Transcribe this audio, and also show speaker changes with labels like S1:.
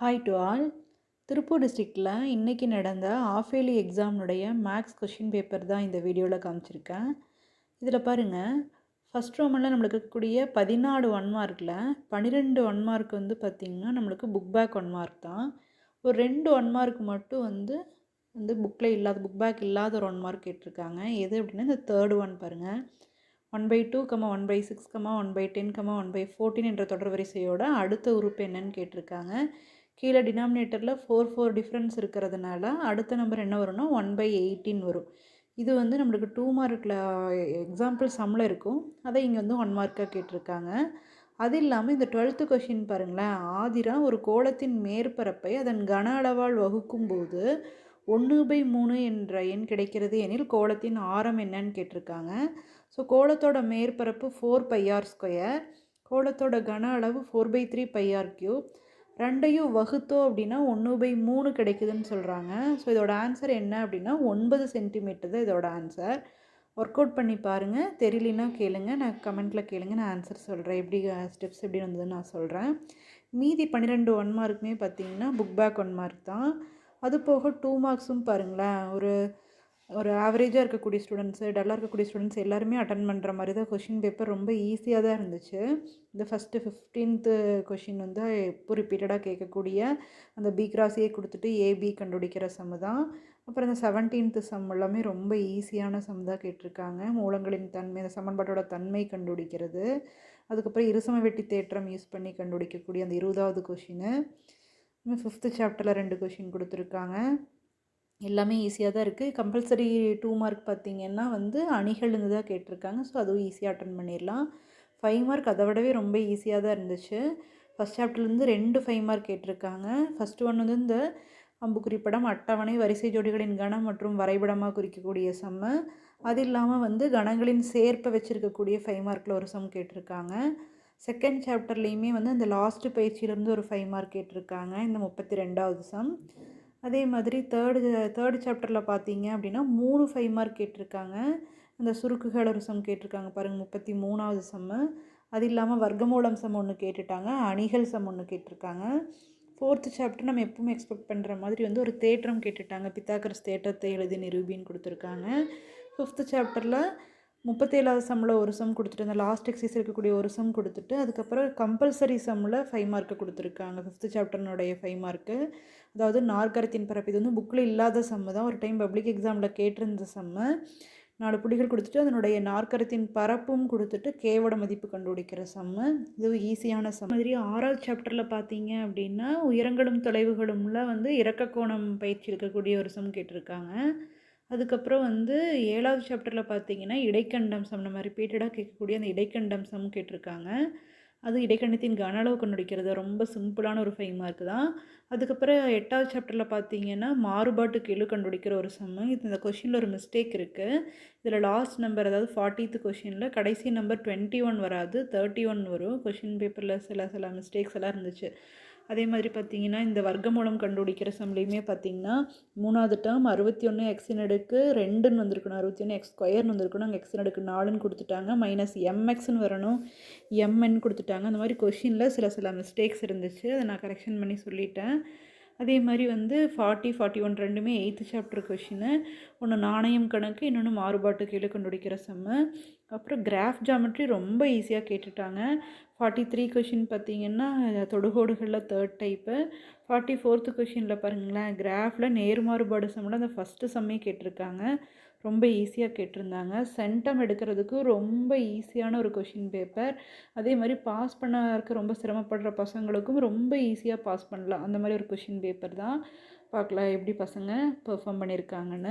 S1: Hi to all Tiruppur டிஸ்ட்ரிக்டில் இன்றைக்கி நடந்த ஆஃபேலி எக்ஸாம்னுடைய மேக்ஸ் கொஷின் பேப்பர் தான் இந்த வீடியோவில் காமிச்சிருக்கேன். இதில் பாருங்கள் ஃபஸ்ட் ரோமில் நம்மளுக்கு இருக்கக்கூடிய பதினாலு ஒன் மார்க்கில் பன்னிரெண்டு ஒன் மார்க் வந்து பார்த்திங்கன்னா நம்மளுக்கு புக் பேக் ஒன் மார்க் தான். ஒரு ரெண்டு ஒன் மார்க் மட்டும் வந்து வந்து புக்கில் இல்லாத புக் பேக் இல்லாத ஒரு ஒன் மார்க் கேட்டிருக்காங்க. எது அப்படின்னா இந்த தேர்டு ஒன் பாருங்கள் one by two comma one by six comma one by ten comma one by fourteen என்ற தொடர் வரிசையோட அடுத்த உறுப்பு என்னன்னு கேட்டிருக்காங்க. கீழே டினாமினேட்டரில் ஃபோர் ஃபோர் டிஃப்ரென்ஸ் இருக்கிறதுனால அடுத்த நம்பர் என்ன வரும்னா ஒன் பை எயிட்டின் வரும். இது வந்து நம்மளுக்கு டூ மார்க்கில் எக்ஸாம்பிள் சம்மில் இருக்கும். அதை இங்கே வந்து ஒன் மார்க்காக கேட்டிருக்காங்க. அது இல்லாமல் இந்த டுவெல்த்து கொஷின் பாருங்களேன். ஆதிரா ஒரு கோலத்தின் மேற்பரப்பை அதன் கன அளவால் வகுக்கும்போது ஒன்று பை மூணு என்ற எண் கிடைக்கிறது எனில் கோலத்தின் ஆரம் என்னன்னு கேட்டிருக்காங்க. ஸோ கோலத்தோட மேற்பரப்பு ஃபோர் பையார் ஸ்கொயர் கோலத்தோட கன அளவு four by three pi r cube ரெண்டையும் வகுத்தோம் அப்படின்னா ஒன்று பை மூணு கிடைக்குதுன்னு சொல்கிறாங்க ஸோ இதோட ஆன்சர் என்ன அப்படின்னா ஒன்பது சென்டிமீட்டர் தான் இதோட ஆன்சர் ஒர்க் அவுட் பண்ணி பாருங்கள் தெரியலனா கேளுங்க. நான் கமெண்ட்டில் கேளுங்க. நான் ஆன்சர் சொல்கிறேன் எப்படி ஸ்டெப்ஸ் எப்படி வந்ததுன்னு நான் சொல்கிறேன் மீதி பன்னிரெண்டு ஒன் மார்க்குமே பார்த்தீங்கன்னா புக் பேக் ஒன் மார்க் தான். அது போக டூ மார்க்ஸும் பாருங்களேன். ஒரு ஒரு ஆவரேஜாக இருக்கக்கூடிய ஸ்டூடெண்ட்ஸு டல்லாக இருக்கக்கூடிய ஸ்டூடெண்ட்ஸ் எல்லாருமே அட்டன் பண்ணுற மாதிரி தான் கொஷின் பேப்பர் ரொம்ப ஈஸியாக தான் இருந்துச்சு. இந்த ஃபஸ்ட்டு ஃபிஃப்டீன்த்து கொஷின் வந்து எப்போ ரிப்பீட்டடாக கேட்கக்கூடிய அந்த பி கிராஸையே கொடுத்துட்டு ஏபி கண்டுபிடிக்கிற சம்மு தான். அப்புறம் இந்த செவன்டீன்த்து சம் எல்லாமே ரொம்ப ஈஸியான சம் தான் கேட்டிருக்காங்க. மூலங்களின் தன்மை அந்த சமன்பாட்டோட தன்மை கண்டுபிடிக்கிறது. அதுக்கப்புறம் இருசம வெட்டி தேற்றம் யூஸ் பண்ணி கண்டுபிடிக்கக்கூடிய அந்த இருபதாவது கொஷினு ஃபிஃப்த்து சாப்டரில் ரெண்டு கொஷின் கொடுத்துருக்காங்க. எல்லாமே ஈஸியாக தான் இருக்குது கம்பல்சரி டூ மார்க் பார்த்திங்கன்னா வந்து அணிகள்னு தான் கேட்டிருக்காங்க. ஸோ அதுவும் ஈஸியாக அட்டன் பண்ணிடலாம். ஃபைவ் மார்க் அதை விடவே ரொம்ப ஈஸியாக தான் இருந்துச்சு. ஃபஸ்ட் சாப்டர்லேருந்து ரெண்டு ஃபைவ் மார்க் கேட்டிருக்காங்க. ஃபஸ்ட்டு ஒன்று வந்து இந்த அம்புக்குறி படம் அட்டவணை வரிசை ஜோடிகளின் கணம் மற்றும் வரைபடமாக குறிக்கக்கூடிய சம்மு அது இல்லாமல் வந்து கணங்களின் சேர்ப்பை வச்சுருக்கக்கூடிய ஃபைவ் மார்க்கில் ஒரு சம் கேட்டிருக்காங்க. செகண்ட் சாப்டர்லேயுமே வந்து அந்த லாஸ்ட்டு பயிற்சியிலேருந்து ஒரு ஃபைவ் மார்க் கேட்டிருக்காங்க. இந்த முப்பத்தி ரெண்டாவது சம் அதே மாதிரி தேர்டு தேர்டு சாப்டரில் பார்த்தீங்க அப்படின்னா மூணு ஃபைவ் மார்க் கேட்டிருக்காங்க. அந்த சுருக்குகளர் சம் கேட்டிருக்காங்க. பாருங்கள் முப்பத்தி மூணாவது சம்மு அது இல்லாமல் வர்க்கமூலம் சம் ஒன்று கேட்டுட்டாங்க. அணிகள் சம் ஒன்று கேட்டிருக்காங்க. ஃபோர்த்து சாப்டர் நம்ம எப்பவுமே எக்ஸ்பெக்ட் பண்ணுற மாதிரி வந்து ஒரு தேற்றம் கேட்டுட்டாங்க. பித்தாக்கரஸ் தேட்டத்தை எழுதி நிரூபின்னு கொடுத்துருக்காங்க. ஃபிஃப்த்து சாப்டரில் முப்பத்தேழாவது சம்மில் ஒரு சம் கொடுத்துட்டு அந்த லாஸ்ட் எக்ஸைஸ் இருக்கக்கூடிய ஒரு சம் கொடுத்துட்டு அதுக்கப்புறம் கம்பல்சரி சம்மில் ஃபைவ் மார்க்கு கொடுத்துருக்காங்க. ஃபிஃப்த்து சாப்டர்னுடைய ஃபைவ் மார்க்கு அதாவது நாற்கரத்தின் பரப்பு இது வந்து புக்கில் இல்லாத சம்மு தான். ஒரு டைம் பப்ளிக் எக்ஸாமில் கேட்டிருந்த சம்மு நாலு புள்ளிகள் கொடுத்துட்டு அதனுடைய நாற்கரத்தின் பரப்பும் கொடுத்துட்டு கேவோட மதிப்பு கண்டுபிடிக்கிற சம்மு இது ஈஸியான சம். மாதிரி ஆறாவது சாப்டரில் பார்த்தீங்க அப்படின்னா உயரங்களும் தொலைவுகளும்ல வந்து இறக்க கோணம் பயிற்சி இருக்கக்கூடிய ஒரு சம் கேட்டிருக்காங்க. அதுக்கப்புறம் வந்து ஏழாவது சாப்டரில் பார்த்தீங்கன்னா இடைக்கண்டம் சம் நம்ம ரிப்பீட்டடாக கேட்கக்கூடிய அந்த இடைக்கண்டம் சம் கேட்டிருக்காங்க. அது இடைக்கண்டத்தின் கன அளவு கண்டுபிடிக்கிறது ரொம்ப சிம்பிளான ஒரு ஃபைவ் மார்க் தான். அதுக்கப்புறம் எட்டாவது சாப்டரில் பார்த்தீங்கன்னா மாறுபாட்டு கெழு கண்டுபிடிக்கிற ஒரு சம்மு இது இந்த கொஷினில் ஒரு மிஸ்டேக் இருக்குது இதில் லாஸ்ட் நம்பர் அதாவது ஃபார்ட்டித்து கொஷினில் கடைசி நம்பர் டுவெண்ட்டி ஒன் வராது தேர்ட்டி ஒன் வரும் கொஷின் பேப்பரில் சில சில மிஸ்டேக்ஸ் எல்லாம் இருந்துச்சு. அதே மாதிரி பார்த்தீங்கன்னா இந்த வர்க்கமூலம் கண்டுபிடிக்கிற சம்லேயுமே பார்த்தீங்கன்னா மூணாவது டேர்ம் அறுபத்தி ஒன்று எக்ஸின் அடுக்கு ரெண்டுன்னு வந்திருக்கணும். அறுபத்தி ஒன்று எக்ஸ் ஸ்கொயர்னு வந்திருக்கணும். அங்கே எக்ஸின் அடுக்கு நாலுன்னு கொடுத்துட்டாங்க. மைனஸ் எம்எக்ஸ்னு வரணும். எம்என் கொடுத்துட்டாங்க. அந்த மாதிரி கொஷினில் சில சில மிஸ்டேக்ஸ் இருந்துச்சு. அதை நான் கரெக்ஷன் பண்ணி சொல்லிட்டேன். அதே மாதிரி வந்து ஃபார்ட்டி ஃபார்ட்டி ஒன் ரெண்டுமே எயித்து சாப்டர் கொஷின்னு ஒன்று நாணயம் கணக்கு இன்னொன்று மாறுபாட்டு கீழே கண்டுபிடிக்கிற செம்மு. அப்புறம் கிராஃப் ஜாமெட்ரி ரொம்ப ஈஸியாக கேட்டுட்டாங்க. ஃபார்ட்டி த்ரீ கொஷின் பார்த்தீங்கன்னா தொடுகோடுகளில் தேர்ட் டைப்பு ஃபார்ட்டி ஃபோர்த்து கொஷினில் பாருங்களேன் கிராஃபில் நேர்மாறுபாடு சம்மில் அந்த ஃபஸ்ட்டு சம்மே கேட்டிருக்காங்க. ரொம்ப ஈஸியாக கேட்டிருந்தாங்க. சென்டம் எடுக்கிறதுக்கு ரொம்ப ஈஸியான ஒரு கொஷின் பேப்பர் அதே மாதிரி பாஸ் பண்ண இருக்க ரொம்ப சிரமப்படுற பசங்களுக்கும் ரொம்ப ஈஸியாக பாஸ் பண்ணலாம். அந்த மாதிரி ஒரு கொஷின் பேப்பர் தான். பார்க்கலாம் எப்படி பசங்க பெர்ஃபார்ம் பண்ணியிருக்காங்கன்னு